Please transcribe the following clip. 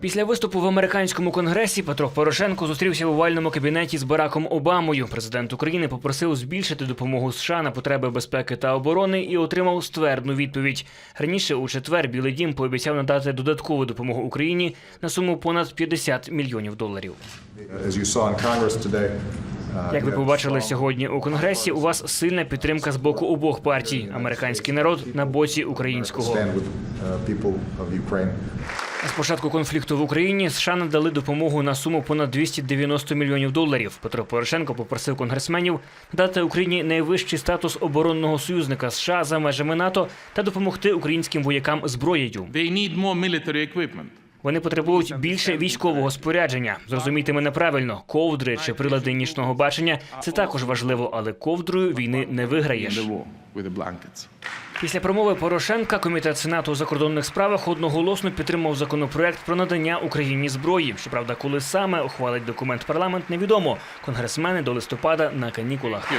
Після виступу в американському конгресі Петро Порошенко зустрівся в овальному кабінеті з Бараком Обамою. Президент України попросив збільшити допомогу США на потреби безпеки та оборони і отримав ствердну відповідь. Раніше у четвер Білий Дім пообіцяв надати додаткову допомогу Україні на суму понад 50 мільйонів доларів. Uh, Як ви побачили сьогодні у конгресі, у вас сильна підтримка з боку обох партій. Американський народ на боці українського. З початку конфлікту в Україні США надали допомогу на суму понад 290 мільйонів доларів. Петро Порошенко попросив конгресменів дати Україні найвищий статус оборонного союзника США за межами НАТО та допомогти українським воякам зброєю. Вони потребують більше військового спорядження. Зрозумійте мене правильно, ковдри чи прилади нічного бачення це також важливо, але ковдрою війни не виграєш. Після промови Порошенка комітет Сенату у закордонних справах одноголосно підтримав законопроект про надання Україні зброї. Щоправда, коли саме ухвалить документ парламент, невідомо. Конгресмени до листопада на канікулах.